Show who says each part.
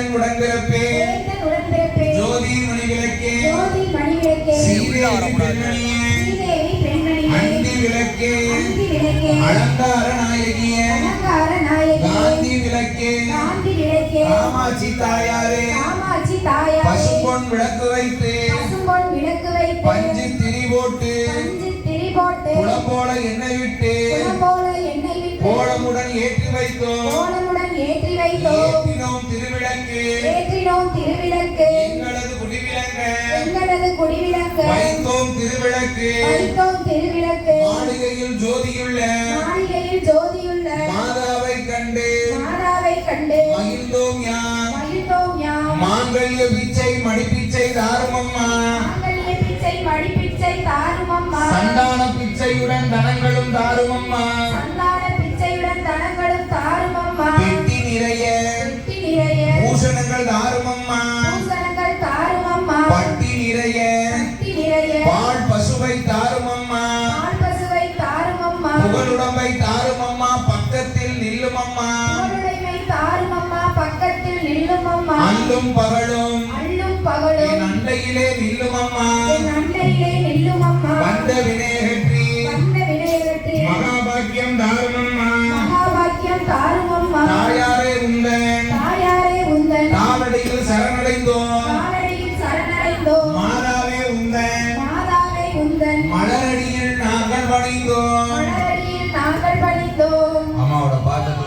Speaker 1: வேந்தன் உடன்பிறப்பே ஜோதி மணி விளக்கே
Speaker 2: ஜோதி மணிவிளக்கே
Speaker 1: அந்தி விளக்கே அலங்கார நாயகியே காந்தி விளக்கே காமாட்சி தாயாரே பசும்பொன் விளக்கு வைத்து பஞ்சு திரி போட்டு
Speaker 2: பஞ்சு திரி போட்டு
Speaker 1: குளம் போல எண்ணெய் விட்டு கோலமுடன் ஏற்றி வைத்தோம்
Speaker 2: ஏற்றி வைத்தோம்
Speaker 1: ஏற்றினோம் திருவிளக்கு.
Speaker 2: ஏற்றினோம் திருவிளக்கு.
Speaker 1: எங்களது குடிவிளங்க.
Speaker 2: எங்களது குடிவிளக்கு.
Speaker 1: வைத்தோம் திருவிளக்கு.
Speaker 2: வைத்தோம் திருவிளக்கு.
Speaker 1: மாளிகையில் ஜோதியுள்ள.
Speaker 2: மாளிகையில் ஜோதியுள்ள.
Speaker 1: மாதாவை கண்டு.
Speaker 2: மாதாவை கண்டு.
Speaker 1: மகிழ்ந்தோம் யாம்
Speaker 2: மகிழ்ந்தோம் யாம்
Speaker 1: மாங்கல்ய பிச்சை மடிப்பிச்சை தாருமம்மா.
Speaker 2: மாங்கல்ய பிச்சை மடிப்பிச்சை தாரும் அம்மா
Speaker 1: சந்தான பிச்சையுடன் தனங்களும் தாருமம்மா.
Speaker 2: சந்தான
Speaker 1: தாருமம்மா.
Speaker 2: பூசணங்கள் தாரும் அம்மா
Speaker 1: பட்டி நிறைய. பால் பசுவை தாருமம்மா. புகழுடம்பை தாருமம்மா. பக்கத்தில் நில்லுமம்மா. அல்லும் பகலும். என் அண்டையிலே நில்லுமம்மா மலரடியில் நாங்கள் பணிந்தோம்